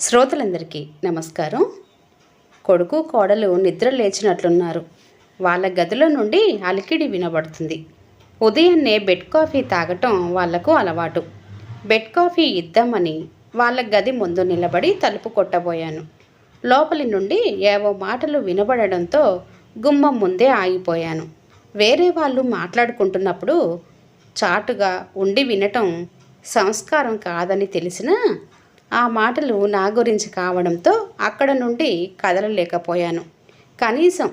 శ్రోతలందరికీ నమస్కారం. కొడుకు కోడలు నిద్ర లేచినట్లున్నారు. వాళ్ళ గదిలో నుండి అలికిడి వినబడుతుంది. ఉదయాన్నే బెడ్ కాఫీ తాగటం వాళ్ళకు అలవాటు. బెడ్ కాఫీ ఇద్దామని వాళ్ళ గది ముందు నిలబడి తలుపు కొట్టబోయాను. లోపలి నుండి ఏవో మాటలు వినబడడంతో గుమ్మం ముందే ఆగిపోయాను. వేరే వాళ్ళు మాట్లాడుకుంటున్నప్పుడు చాటుగా ఉండి వినటం సంస్కారం కాదని తెలిసినా ఆ మాటలు నా గురించి కావడంతో అక్కడ నుండి కదలలేకపోయాను. కనీసం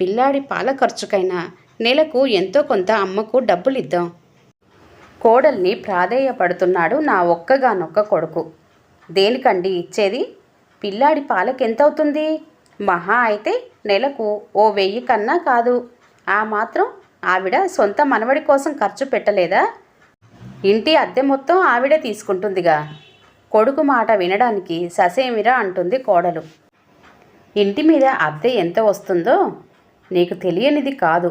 పిల్లాడి పాల ఖర్చుకైనా నెలకు ఎంతో కొంత అమ్మకు డబ్బులు ఇద్దాం కోడల్ని ప్రాధేయపడుతున్నాడు నా ఒక్కగానొక్క కొడుకు. దేనికండి ఇచ్చేది? పిల్లాడి పాలకెంతవుతుంది? మహా అయితే నెలకు ఓ వెయ్యి కన్నా కాదు. ఆ మాత్రం ఆవిడ సొంత మనవడి కోసం ఖర్చు పెట్టలేదా? ఇంటి అద్దె మొత్తం ఆవిడే తీసుకుంటుందిగా. కొడుకు మాట వినడానికి ససేమిరా అంటుంది కోడలు. ఇంటి మీద అద్దె ఎంత వస్తుందో నీకు తెలియనిది కాదు.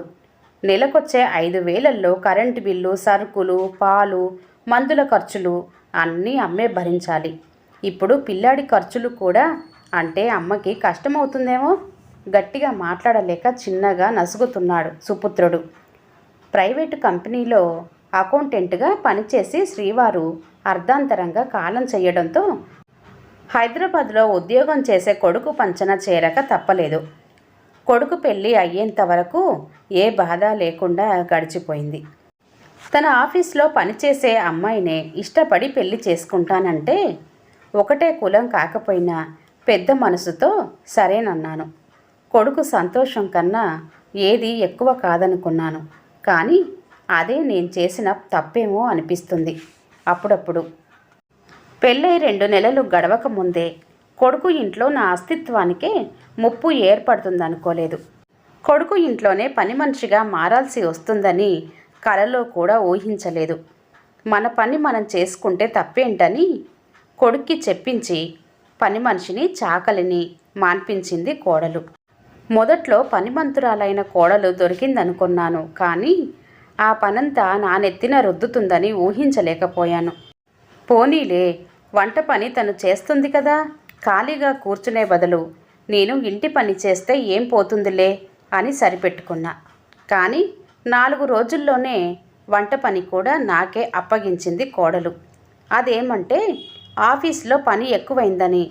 నెలకొచ్చే ఐదు వేలల్లో కరెంటు బిల్లు సరుకులు పాలు మందుల ఖర్చులు అన్నీ అమ్మే భరించాలి. ఇప్పుడు పిల్లాడి ఖర్చులు కూడా అంటే అమ్మకి కష్టమవుతుందేమో? గట్టిగా మాట్లాడలేక చిన్నగా నసుగుతున్నాడు సుపుత్రుడు. ప్రైవేటు కంపెనీలో అకౌంటెంట్గా పనిచేసి శ్రీవారు అర్ధాంతరంగా కాలం చేయడంతో హైదరాబాద్లో ఉద్యోగం చేసే కొడుకు పంచన చేరక తప్పలేదు. కొడుకు పెళ్ళి అయ్యేంత వరకు ఏ బాధ లేకుండా గడిచిపోయింది. తన ఆఫీస్లో పనిచేసే అమ్మాయినే ఇష్టపడి పెళ్ళి చేసుకుంటానంటే ఒకటే కులం కాకపోయినా పెద్ద మనసుతో సరేనన్నాను. కొడుకు సంతోషం కన్నా ఏది ఎక్కువ కాదనుకున్నాను. కానీ అదే నేను చేసిన తప్పేమో అనిపిస్తుంది. అప్పుడప్పుడు. పెళ్ళై రెండు నెలలు గడవక ముందే కొడుకు ఇంట్లో నా అస్తిత్వానికే ముప్పు ఏర్పడుతుందనుకోలేదు. కొడుకు ఇంట్లోనే పని మనిషిగా మారాల్సి వస్తుందని కలలో కూడా ఊహించలేదు. మన పని మనం చేసుకుంటే తప్పేంటని కొడుక్కి చెప్పించి పని మనిషిని చాకలిని మాన్పించింది కోడలు. మొదట్లో పనిమంతురాలైన కోడలు దొరికిందనుకున్నాను కానీ ఆ పనంతా నా నెత్తిన రుద్దుతుందని ఊహించలేకపోయాను. పోనీలే వంట పని తను చేస్తుంది కదా? ఖాళీగా కూర్చునే బదులు నేను ఇంటి పని చేస్తే ఏం పోతుందిలే అని సరిపెట్టుకున్నా. కానీ నాలుగు రోజుల్లోనే వంట పని కూడా నాకే అప్పగించింది కోడలు. అదేమంటే ఆఫీస్లో పని ఎక్కువైందని.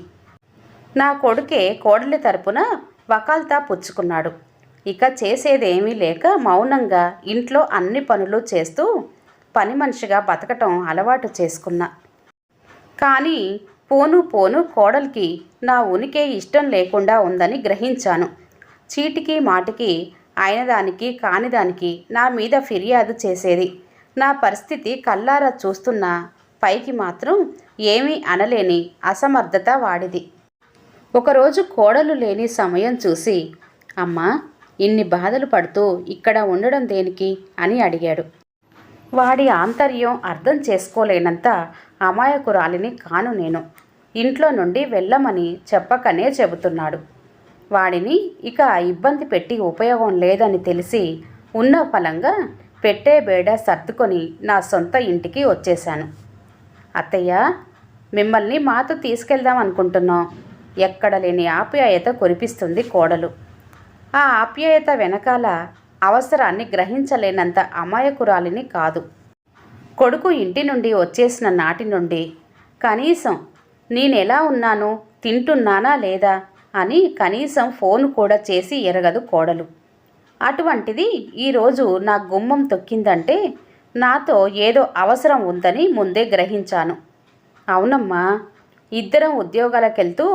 నా కొడుకే కోడలి తరపున వకాల్తా పుచ్చుకున్నాడు. ఇక చేసేదేమీ లేక మౌనంగా ఇంట్లో అన్ని పనులు చేస్తూ పని మనిషిగా బతకటం అలవాటు చేసుకున్నా. కానీ పోను పోను కోడలికి నా ఉనికే ఇష్టం లేకుండా ఉందని గ్రహించాను. చీటికి మాటికి అయినదానికి దానికి నా మీద ఫిర్యాదు చేసేది. నా పరిస్థితి కల్లారా చూస్తున్న పైకి మాత్రం ఏమీ అనలేని అసమర్థత వాడిది. ఒకరోజు కోడలు లేని సమయం చూసి అమ్మా ఇన్ని బాధలు పడుతూ ఇక్కడ ఉండడం దేనికి అని అడిగాడు. వాడి ఆంతర్యం అర్థం చేసుకోలేనంత అమాయకురాలిని కాను నేను. ఇంట్లో నుండి వెళ్ళమని చెప్పకనే చెబుతున్నాడు. వాడిని ఇక ఇబ్బంది పెట్టి ఉపయోగం లేదని తెలిసి ఉన్న ఫలంగా పెట్టే బేడ సర్దుకొని నా సొంత ఇంటికి వచ్చేశాను. అత్తయ్య మిమ్మల్ని మాతో తీసుకెళ్దాం అనుకుంటున్నాం. ఎక్కడ లేని ఆప్యాయత కురిపిస్తుంది కోడలు. ఆ ఆప్యాయత వెనకాల అవసరాన్ని గ్రహించలేనంత అమాయకురాలిని కాదు. కొడుకు ఇంటి నుండి వచ్చేసిన నాటి నుండి కనీసం నేనెలా ఉన్నాను? తింటున్నానా లేదా? అని కనీసం ఫోన్ కూడా చేసి ఎరగదు కోడలు. అటువంటిది ఈరోజు నా గుమ్మం తొక్కిందంటే నాతో ఏదో అవసరం ఉందని ముందే గ్రహించాను. అవునమ్మా ఇద్దరం ఉద్యోగాలకెళ్తూ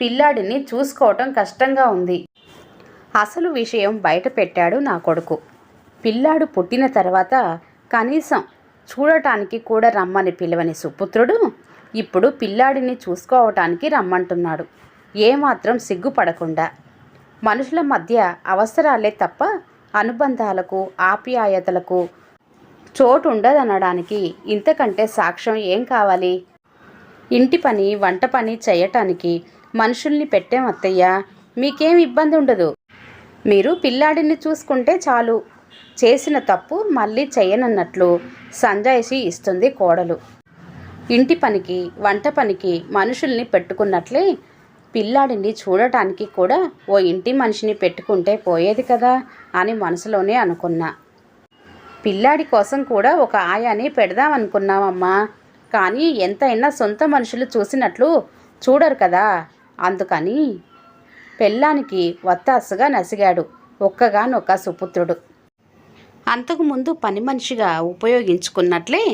పిల్లాడిని చూసుకోవటం కష్టంగా ఉంది. అసలు విషయం బయట పెట్టాడు నా కొడుకు. పిల్లాడు పుట్టిన తర్వాత కనీసం చూడటానికి కూడా రమ్మని పిలవని సుపుత్రుడు ఇప్పుడు పిల్లాడిని చూసుకోవటానికి రమ్మంటున్నాడు. ఏమాత్రం సిగ్గుపడకుండా. మనుషుల మధ్య అవసరాలే తప్ప అనుబంధాలకు ఆప్యాయతలకు చోటు ఉండదనడానికి ఇంతకంటే సాక్ష్యం ఏం కావాలి? ఇంటి పని వంట పని చేయటానికి మనుషుల్ని పెట్టాం అత్తయ్య. మీకేం ఇబ్బంది ఉండదు మీరు పిల్లాడిని చూసుకుంటే చాలు. చేసిన తప్పు మళ్ళీ చేయనన్నట్లు సంజాయిషి ఇస్తుంది కోడలు. ఇంటి పనికి వంట పనికి మనుషుల్ని పెట్టుకున్నట్లే పిల్లాడిని చూడటానికి కూడా ఓ ఇంటి మనిషిని పెట్టుకుంటే పోయేది కదా అని మనసులోనే అనుకున్నా. పిల్లాడి కోసం కూడా ఒక ఆయాని పెడదామనుకున్నామమ్మా కానీ ఎంతైనా సొంత మనుషులు చూసినట్లు చూడరు కదా. అందుకని పెళ్ళానికి వత్తాసుగా నసిగాడు. ఒక్కగానొక్క సుపుత్రుడు. అంతకుముందు పని మనిషిగా ఉపయోగించుకున్నట్లే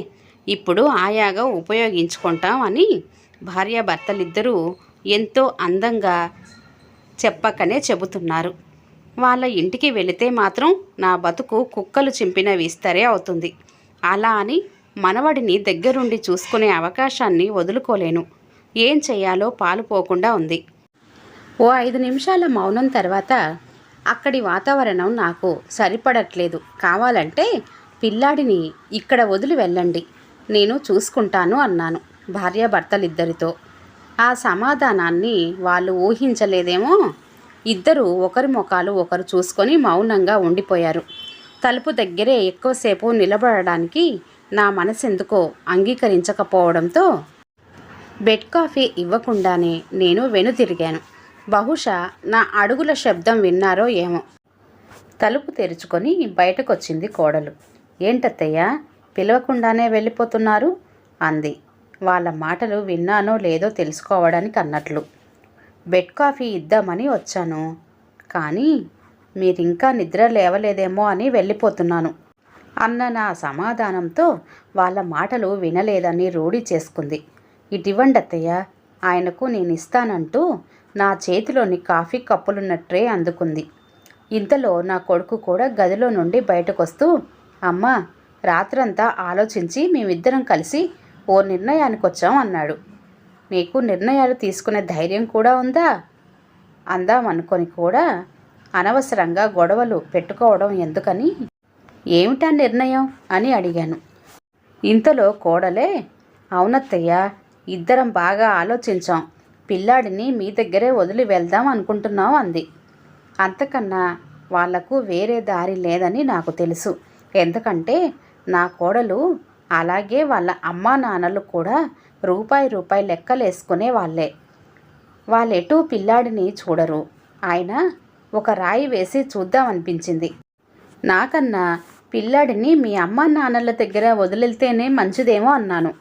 ఇప్పుడు ఆయాగా ఉపయోగించుకుంటాం అని భార్యాభర్తలిద్దరూ ఎంతో అందంగా చెప్పకనే చెబుతున్నారు. వాళ్ళ ఇంటికి వెళితే మాత్రం నా బతుకు కుక్కలు చింపిన విస్తరే అవుతుంది. అలా అని మనవడిని దగ్గరుండి చూసుకునే అవకాశాన్ని వదులుకోలేను. ఏం చేయాలో పాలుపోకుండా ఉంది. ఓ ఐదు నిమిషాల మౌనం తర్వాత అక్కడి వాతావరణం నాకు సరిపడట్లేదు. కావాలంటే పిల్లాడిని ఇక్కడ వదిలి వెళ్ళండి. నేను చూసుకుంటాను అన్నాను భార్యాభర్తలిద్దరితో. ఆ సమాధానాన్ని వాళ్ళు ఊహించలేదేమో? ఇద్దరు ఒకరి ముఖాలు ఒకరు చూసుకొని మౌనంగా ఉండిపోయారు. తలుపు దగ్గరే ఎక్కువసేపు నిలబడడానికి నా మనసెందుకో అంగీకరించకపోవడంతో బెడ్ కాఫీ ఇవ్వకుండానే నేను వెనుతిరిగాను. బహుశా నా అడుగుల శబ్దం విన్నారో ఏమో. తలుపు తెరుచుకొని బయటకొచ్చింది కోడలు. ఏంటత్తయ్యా పిలవకుండానే వెళ్ళిపోతున్నారు? అంది. వాళ్ళ మాటలు విన్నానో లేదో తెలుసుకోవడానికి అన్నట్లు. బెడ్ కాఫీ ఇద్దామని వచ్చాను. కానీ మీరింకా నిద్ర లేవలేదేమో అని వెళ్ళిపోతున్నాను. అన్న నా సమాధానంతో వాళ్ళ మాటలు వినలేదని రూఢి చేసుకుంది. ఇటివ్వండి అత్తయ్య ఆయనకు నేను ఇస్తానంటూ నా చేతిలోని కాఫీ కప్పులున్న ట్రే అందుకుంది. ఇంతలో నా కొడుకు కూడా గదిలో నుండి బయటకొస్తూ అమ్మా రాత్రంతా ఆలోచించి మేమిద్దరం కలిసి ఓ నిర్ణయానికి వచ్చాం అన్నాడు. నీకు నిర్ణయాలు తీసుకునే ధైర్యం కూడా ఉందా? అందాం అనుకొని కూడా అనవసరంగా గొడవలు పెట్టుకోవడం ఎందుకని ఏమిటా నిర్ణయం? అని అడిగాను. ఇంతలో కోడలే అవునత్తయ్య ఇద్దరం బాగా ఆలోచించాం. పిల్లాడిని మీ దగ్గరే వదిలి వెళ్దాం అనుకుంటున్నాం అంది. అంతకన్నా వాళ్ళకు వేరే దారి లేదని నాకు తెలుసు. ఎందుకంటే నా కోడలు అలాగే వాళ్ళ అమ్మా నాన్నలు కూడా రూపాయి రూపాయి లెక్కలేసుకునే వాళ్ళే. వాళ్ళెటూ పిల్లాడిని చూడరు. ఆయన ఒక రాయి వేసి చూద్దామనిపించింది. నాకన్నా పిల్లాడిని మీ అమ్మా నాన్నల దగ్గర వదిలితేనే మంచిదేమో అన్నాను.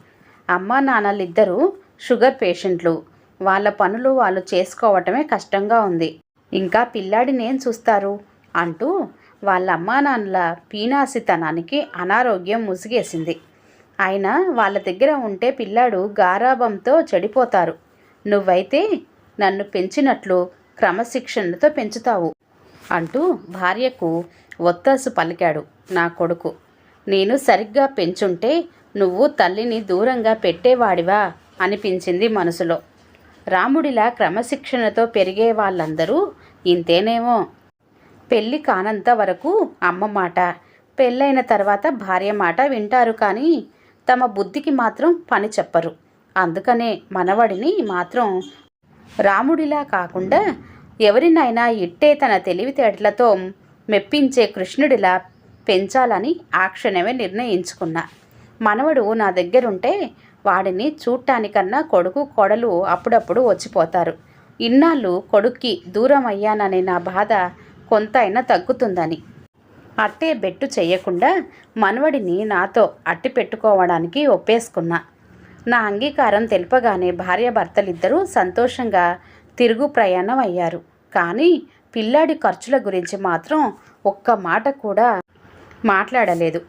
అమ్మా నాన్నలిద్దరూ షుగర్ పేషెంట్లు. వాళ్ళ పనులు వాళ్ళు చేసుకోవటమే కష్టంగా ఉంది. ఇంకా పిల్లాడిని ఏం చూస్తారు? అంటూ వాళ్ళ అమ్మా నాన్నల పీనాసితనానికి అనారోగ్యం ముసిగేసింది. అయినా వాళ్ళ దగ్గర ఉంటే పిల్లాడు గారాభంతో చెడిపోతారు. నువ్వైతే నన్ను పెంచినట్లు క్రమశిక్షణతో పెంచుతావు అంటూ భార్యకు ఒత్తాసు పలికాడు నా కొడుకు. నేను సరిగ్గా పెంచుంటే నువ్వు తల్లిని దూరంగా పెట్టేవాడివా? అనిపించింది మనసులో. రాముడిలా క్రమశిక్షణతో పెరిగే వాళ్ళందరూ ఇంతేనేమో. పెళ్ళి కానంత వరకు అమ్మ మాట పెళ్ళైన తర్వాత భార్య మాట వింటారు కానీ తమ బుద్ధికి మాత్రం పని చెప్పరు. అందుకనే మనవడిని మాత్రం రాముడిలా కాకుండా ఎవరినైనా ఇట్టే తన తెలివితేటలతో మెప్పించే కృష్ణుడిలా పెంచాలని ఆ క్షణమే నిర్ణయించుకున్నా. మనవడు నా దగ్గరుంటే వాడిని చూడటానికన్నా కొడుకు కొడలు అప్పుడప్పుడు వచ్చిపోతారు. ఇన్నాళ్ళు కొడుక్కి దూరం అయ్యాననే నా బాధ కొంత అయినా తగ్గుతుందని. అట్టే బెట్టు చేయకుండా మనవడిని నాతో అట్టి పెట్టుకోవడానికి ఒప్పేసుకున్నా. నా అంగీకారం తెలుపగానే భార్యాభర్తలిద్దరూ సంతోషంగా తిరుగు ప్రయాణం అయ్యారు. కానీ పిల్లాడి ఖర్చుల గురించి మాత్రం ఒక్క మాట కూడా మాట్లాడలేదు.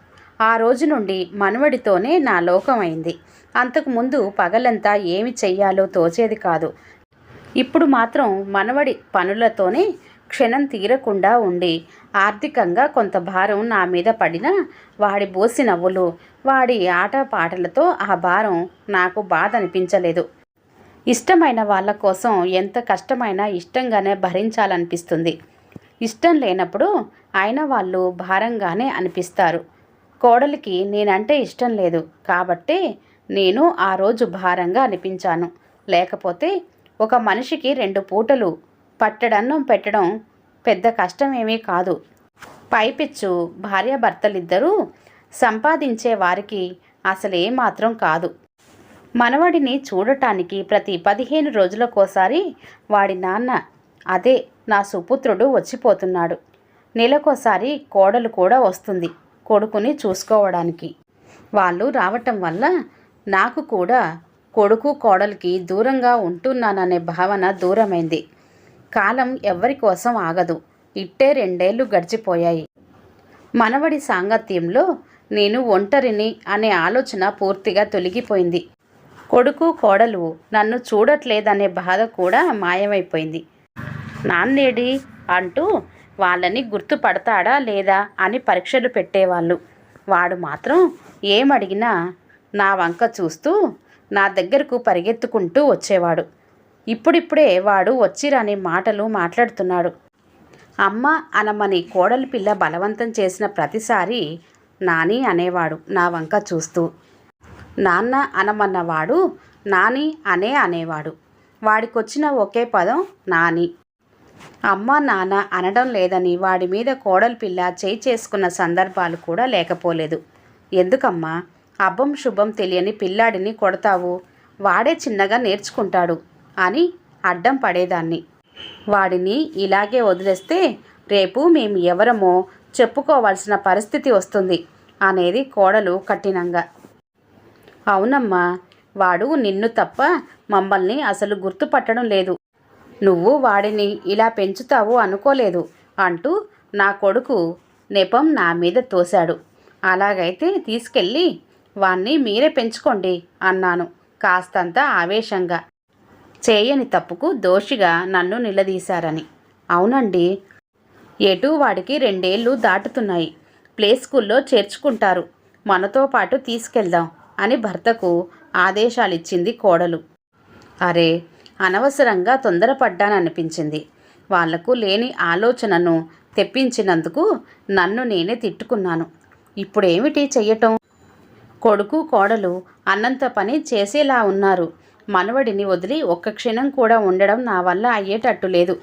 ఆ రోజు నుండి మనవడితోనే నా లోకమైంది అంతకుముందు పగలంతా ఏమి చెయ్యాలో తోచేది కాదు. ఇప్పుడు మాత్రం మనవడి పనులతోనే క్షణం తీరకుండా ఉండి ఆర్థికంగా కొంత భారం నా మీద పడినా వాడి బోసి నవ్వులు వాడి ఆటపాటలతో ఆ భారం నాకు బాధ అనిపించలేదు ఇష్టమైన వాళ్ళ కోసం ఎంత కష్టమైనా ఇష్టంగానే భరించాలనిపిస్తుంది. ఇష్టం లేనప్పుడు అయిన వాళ్ళు భారంగానే అనిపిస్తారు. కోడలికి నేనంటే ఇష్టం లేదు కాబట్టే నేను ఆ రోజు భారంగా అనిపించాను. లేకపోతే ఒక మనిషికి రెండు పూటలు పట్టడన్నం పెట్టడం పెద్ద కష్టమేమీ కాదు. పైపిచ్చు భార్యాభర్తలిద్దరూ సంపాదించే వారికి అసలే మాత్రం కాదు. మనవడిని చూడటానికి ప్రతి పదిహేను రోజులకోసారి వాడి నాన్న అదే నా సుపుత్రుడు వచ్చిపోతున్నాడు. నెలకోసారి కోడలు కూడా వస్తుంది కొడుకుని చూసుకోవడానికి. వాళ్ళు రావటం వల్ల నాకు కూడా కొడుకు కోడలికి దూరంగా ఉంటున్నాననే భావన దూరమైంది. కాలం ఎవ్వరి కోసం ఆగదు. ఇట్టే రెండేళ్ళు గడిచిపోయాయి. మనవడి సాంగత్యంలో నేను ఒంటరిని అనే ఆలోచన పూర్తిగా తొలగిపోయింది. కొడుకు కోడలు నన్ను చూడట్లేదనే బాధ కూడా మాయమైపోయింది. నాన్నేడి అంటూ వాళ్ళని గుర్తుపడతాడా లేదా అని పరీక్షలు పెట్టేవాళ్ళు. వాడు మాత్రం ఏమడిగినా నా వంక చూస్తూ నా దగ్గరకు పరిగెత్తుకుంటూ వచ్చేవాడు. ఇప్పుడిప్పుడే వాడు వచ్చిరాని మాటలు మాట్లాడుతున్నాడు. అమ్మ అనమని కోడలి పిల్ల బలవంతం చేసిన ప్రతిసారి నాని అనేవాడు నా వంక చూస్తూ. నాన్న అనమన్నవాడు నాని అనే అనేవాడు. వాడికొచ్చిన ఒకే పదం నాని. అమ్మ నాన్న అనడం లేదని వాడి మీద కోడలి పిల్ల చేయి చేసుకున్న సందర్భాలు కూడా లేకపోలేదు. ఎందుకమ్మా? అబ్బం శుభం తెలియని పిల్లాడిని కొడతావు. వాడే చిన్నగా నేర్చుకుంటాడు అని అడ్డం పడేదాన్ని. వాడిని ఇలాగే వదిలేస్తే రేపు మేము ఎవరమో చెప్పుకోవాల్సిన పరిస్థితి వస్తుంది అనేది కోడలు కఠినంగా. అవునమ్మా వాడు నిన్ను తప్ప మమ్మల్ని అసలు గుర్తుపట్టడం లేదు. నువ్వు వాడిని ఇలా పెంచుతావు అనుకోలేదు అంటూ నా కొడుకు నెపం నా మీద తోశాడు. అలాగైతే తీసుకెళ్ళి వాణ్ణి మీరే పెంచుకోండి అన్నాను కాస్తంత ఆవేశంగా. చేయని తప్పుకు దోషిగా నన్ను నిలదీశారని. అవునండి. ఎటు వాడికి రెండేళ్ళు దాటుతున్నాయి. ప్లే స్కూల్లో చేర్చుకుంటారు. మనతో పాటు తీసుకెళ్దాం అని భర్తకు ఆదేశాలిచ్చింది కోడలు. అరే అనవసరంగా తొందరపడ్డాననిపించింది. వాళ్ళకు లేని ఆలోచనను తెప్పించినందుకు నన్ను నేనే తిట్టుకున్నాను. ఇప్పుడేమిటి చెయ్యటం? కొడుకు కోడలు అన్నంత పని చేసేలా ఉన్నారు. మనవడిని వదిలి ఒక్క క్షణం కూడా ఉండడం నా వల్ల అయ్యేటట్టు లేదు.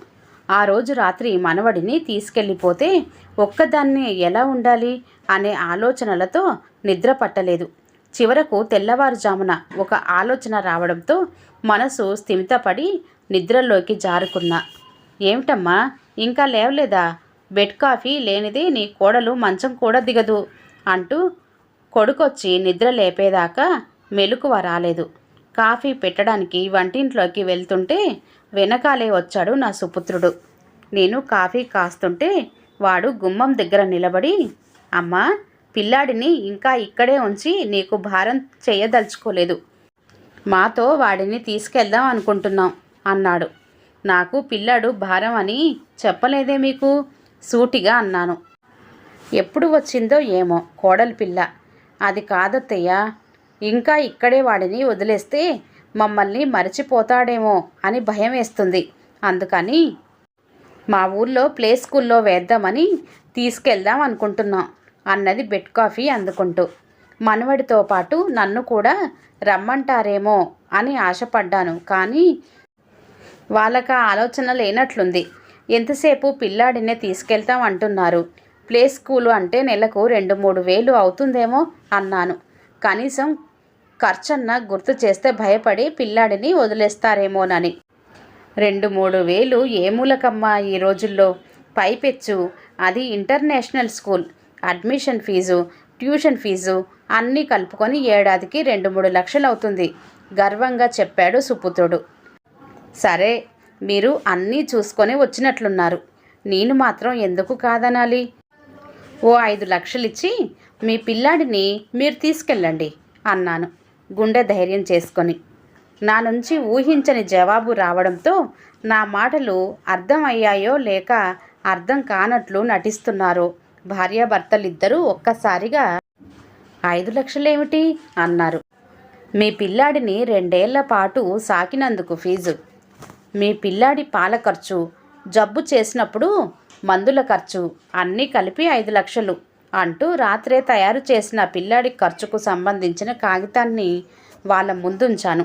ఆ రోజు రాత్రి మనవడిని తీసుకెళ్ళిపోతే ఒక్కదాన్ని ఎలా ఉండాలి అనే ఆలోచనలతో నిద్ర పట్టలేదు. చివరకు తెల్లవారుజామున ఒక ఆలోచన రావడంతో మనసు స్థిమితపడి నిద్రలోకి జారుకున్నా. ఏమిటమ్మా ఇంకా లేవలేదా? బెడ్ కాఫీ లేనిదే నీ కోడలు మంచం కూడా దిగదు అంటూ కొడుకొచ్చి నిద్ర లేపేదాకా మెలకువ రాలేదు. కాఫీ పెట్టడానికి వంటింట్లోకి వెళ్తుంటే వెనకాలే వచ్చాడు నా సుపుత్రుడు. నేను కాఫీ కాస్తుంటే వాడు గుమ్మం దగ్గర నిలబడి అమ్మా పిల్లాడిని ఇంకా ఇక్కడే ఉంచి నీకు భారం చేయదలుచుకోలేదు. మాతో వాడిని తీసుకెళ్దాం అనుకుంటున్నాం అన్నాడు. నాకు పిల్లాడు భారం అని చెప్పలేదే మీకు? సూటిగా అన్నాను. ఎప్పుడు వచ్చిందో ఏమో కోడలి పిల్ల. అది కాదత్తయ్య. ఇంకా ఇక్కడే వాడిని వదిలేస్తే మమ్మల్ని మరచిపోతాడేమో అని భయం వేస్తుంది. అందుకని మా ఊర్లో ప్లే స్కూల్లో వేద్దామని తీసుకెళ్దాం అనుకుంటున్నాం అన్నది బెడ్ కాఫీ అందుకుంటూ. మనవడితో పాటు నన్ను కూడా రమ్మంటారేమో అని ఆశపడ్డాను. కానీ వాళ్ళకి ఆలోచన లేనట్లుంది. ఎంతసేపు పిల్లాడినే తీసుకెళ్తాం అంటున్నారు. ప్లే స్కూలు అంటే నెలకు రెండు మూడు వేలు అవుతుందేమో అన్నాను. కనీసం ఖర్చన్న గుర్తు చేస్తే భయపడి పిల్లాడిని వదిలేస్తారేమోనని. రెండు మూడు వేలు ఏ మూలకమ్మా ఈ రోజుల్లో? పైపెచ్చు. అది international school. Admission fee tuition fee అన్నీ కలుపుకొని ఏడాదికి రెండు మూడు లక్షలు అవుతుంది గర్వంగా చెప్పాడు సుపుత్రుడు. సరే మీరు అన్నీ చూసుకొని వచ్చినట్లున్నారు. నేను మాత్రం ఎందుకు కాదనాలి? ఓ ఐదు లక్షలు ఇచ్చి మీ పిల్లాడిని మీరు తీసుకెళ్ళండి అన్నాను గుండె ధైర్యం చేసుకొని. నా నుంచి ఊహించని జవాబు రావడంతో నా మాటలు అర్థమయ్యాయో లేక అర్థం కానట్లు నటిస్తున్నారో భార్యాభర్తలిద్దరూ ఒక్కసారిగా. ఐదు లక్షలేమిటి? అన్నారు. మీ పిల్లాడిని రెండేళ్ళ పాటు సాకినందుకు ఫీజు. మీ పిల్లాడి పాల ఖర్చు జబ్బు చేసినప్పుడు మందుల ఖర్చు అన్నీ కలిపి ఐదు లక్షలు అంటూ రాత్రే తయారు చేసిన పిల్లాడి ఖర్చుకు సంబంధించిన కాగితాన్ని వాళ్ళ ముందుంచాను.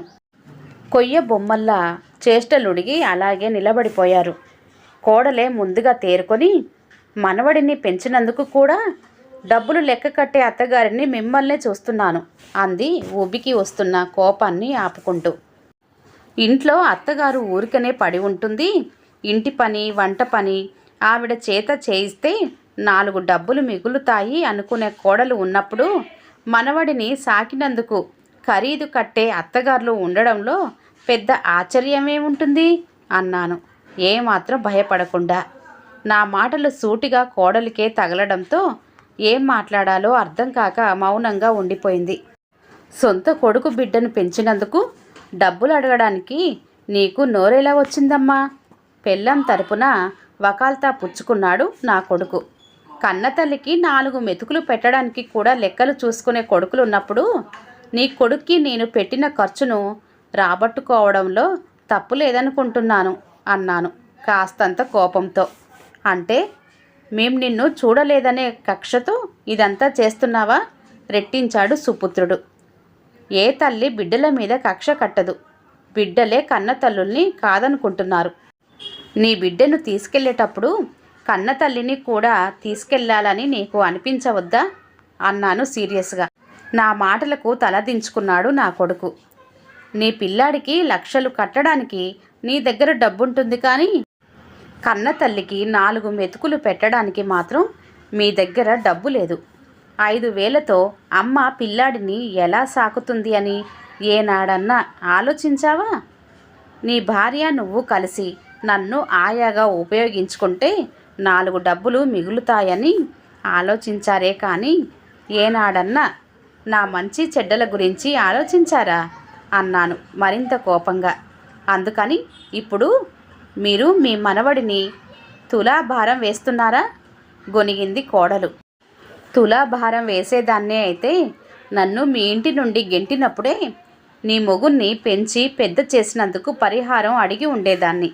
కొయ్య బొమ్మల్లా చేష్టలుడిగి అలాగే నిలబడిపోయారు. కోడలే ముందుగా తేరుకొని మనవడిని పెంచినందుకు కూడా డబ్బులు లెక్క కట్టే అత్తగారిని మిమ్మల్నే చూస్తున్నాను అంది ఉబికి వస్తున్న కోపాన్ని ఆపుకుంటూ. ఇంట్లో అత్తగారు ఊరికనే పడి ఉంటుంది. ఇంటి పని వంట పని ఆవిడ చేత చేయిస్తే నాలుగు డబ్బులు మిగులుతాయి అనుకునే కోడలు ఉన్నప్పుడు మనవడిని సాకినందుకు ఖరీదు కట్టే అత్తగారులు ఉండడంలో పెద్ద ఆశ్చర్యమే ఉంటుంది అన్నాను. ఏమాత్రం భయపడకుండా. నా మాటలు సూటిగా కోడలికే తగలడంతో ఏం మాట్లాడాలో అర్థం కాక మౌనంగా ఉండిపోయింది. సొంత కొడుకు బిడ్డను పెంచినందుకు డబ్బులు అడగడానికి నీకు నోరెలా వచ్చిందమ్మా? పెళ్ళం తరపున వకాల్తా పుచ్చుకున్నాడు నా కొడుకు. కన్నతల్లికి నాలుగు మెతుకులు పెట్టడానికి కూడా లెక్కలు చూసుకునే కొడుకులు ఉన్నప్పుడు నీ కొడుక్కి నేను పెట్టిన ఖర్చును రాబట్టుకోవడంలో తప్పు లేదనుకుంటున్నాను అన్నాను కాస్తంత కోపంతో. అంటే మేం నిన్ను చూడలేదనే కక్షతో ఇదంతా చేస్తున్నావా? రెట్టించాడు సుపుత్రుడు. ఏ తల్లి బిడ్డల మీద కక్ష కట్టదు. బిడ్డలే కన్న తల్లుల్ని కాదనుకుంటున్నారు. నీ బిడ్డను తీసుకెళ్ళేటప్పుడు కన్న తల్లిని కూడా తీసుకెళ్ళాలని నీకు అనిపించవద్దా? అన్నాను సీరియస్గా. నా మాటలకు తలదించుకున్నాడు నా కొడుకు. నీ పిల్లాడికి లక్షలు కట్టడానికి నీ దగ్గర డబ్బుంటుంది కానీ కన్న తల్లికి నాలుగు మెతుకులు పెట్టడానికి మాత్రం మీ దగ్గర డబ్బు లేదు. ఐదు వేలతో అమ్మ పిల్లాడిని ఎలా సాకుతుంది అని ఏనాడన్నా ఆలోచించావా? నీ భార్య నువ్వు కలిసి నన్ను ఆయాగా ఉపయోగించుకుంటే నాలుగు డబ్బులు మిగులుతాయని ఆలోచించారే కానీ ఏనాడన్నా నా మంచి చెడ్డల గురించి ఆలోచించారా? అన్నాను మరింత కోపంగా. అందుకని ఇప్పుడు మీరు మీ మనవడిని తులాభారం వేస్తున్నారా? గొనిగింది కోడలు. తులాభారం వేసేదాన్నే అయితే నన్ను మీ ఇంటి నుండి గెంటినప్పుడే నీ మొగుణ్ణి పెంచి పెద్ద చేసినందుకు పరిహారం అడిగి ఉండేదాన్ని.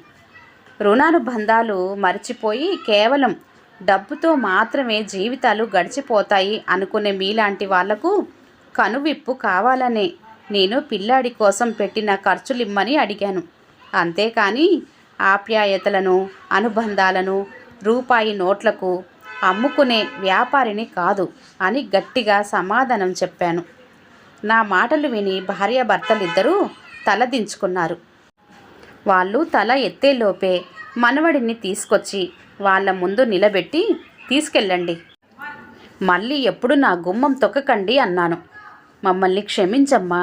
రుణానుబంధాలు మర్చిపోయి కేవలం డబ్బుతో మాత్రమే జీవితాలు గడిచిపోతాయి అనుకునే మీలాంటి వాళ్ళకు కనువిప్పు కావాలనే నేను పిల్లాడి కోసం పెట్టిన ఖర్చులిమ్మని అడిగాను. అంతేకాని ఆప్యాయతలను అనుబంధాలను రూపాయి నోట్లకు అమ్ముకునే వ్యాపారిని కాదు అని గట్టిగా సమాధానం చెప్పాను. నా మాటలు విని భార్యాభర్తలిద్దరూ తలదించుకున్నారు. వాళ్ళు తల ఎత్తేలోపే మనవడిని తీసుకొచ్చి వాళ్ళ ముందు నిలబెట్టి తీసుకెళ్ళండి. మళ్ళీ ఎప్పుడు నా గుమ్మం తొక్కకండి అన్నాను. మమ్మల్ని క్షమించమ్మా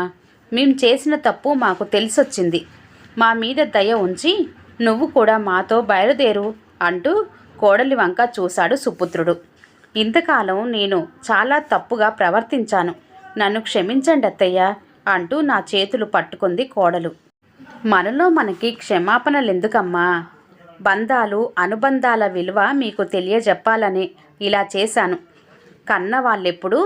మేం చేసిన తప్పు మాకు తెలిసొచ్చింది. మా మీద దయ ఉంచి నువ్వు కూడా మాతో బయలుదేరు అంటూ కోడలి వంక చూశాడు సుపుత్రుడు. ఇంతకాలం నేను చాలా తప్పుగా ప్రవర్తించాను. నన్ను క్షమించండి అత్తయ్య అంటూ నా చేతులు పట్టుకుంది కోడలు. మనలో మనకి క్షమాపణలెందుకమ్మా? బంధాలు అనుబంధాల విలువ మీకు తెలియజెప్పాలని ఇలా చేశాను. కన్న వాళ్ళెప్పుడూ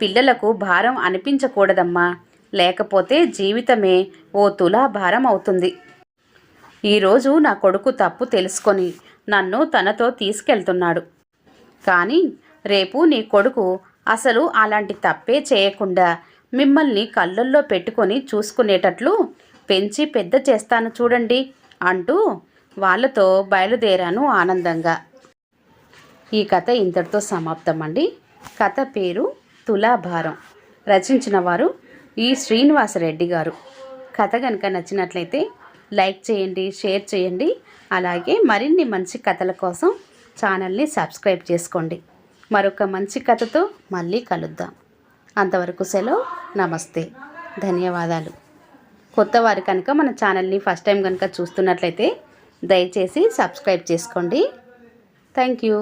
పిల్లలకు భారం అనిపించకూడదమ్మా. లేకపోతే జీవితమే ఓ తులా భారం అవుతుంది. ఈరోజు నా కొడుకు తప్పు తెలుసుకొని నన్ను తనతో తీసుకెళ్తున్నాడు. కానీ రేపు నీ కొడుకు అసలు అలాంటి తప్పే చేయకుండా మిమ్మల్ని కళ్ళల్లో పెట్టుకొని చూసుకునేటట్లు పెంచి పెద్ద చేస్తాను చూడండి అంటూ వాళ్ళతో బయలుదేరాను ఆనందంగా. ఈ కథ ఇంతటితో సమాప్తం అండి కథ పేరు తులాభారం. రచించిన వారు ఈ శ్రీనివాసరెడ్డి గారు. కథ కనుక నచ్చినట్లయితే లైక్ చేయండి షేర్ చేయండి. అలాగే మరిన్ని మంచి కథల కోసం ఛానల్ని సబ్స్క్రైబ్ చేసుకోండి. మరొక మంచి కథతో మళ్ళీ కలుద్దాం. అంతవరకు సెలవు. నమస్తే. ధన్యవాదాలు. కొత్త వారు కనుక మన ఛానల్ని ఫస్ట్ టైం కనుక చూస్తున్నట్లయితే దయచేసి సబ్స్క్రైబ్ చేసుకోండి. Thank you.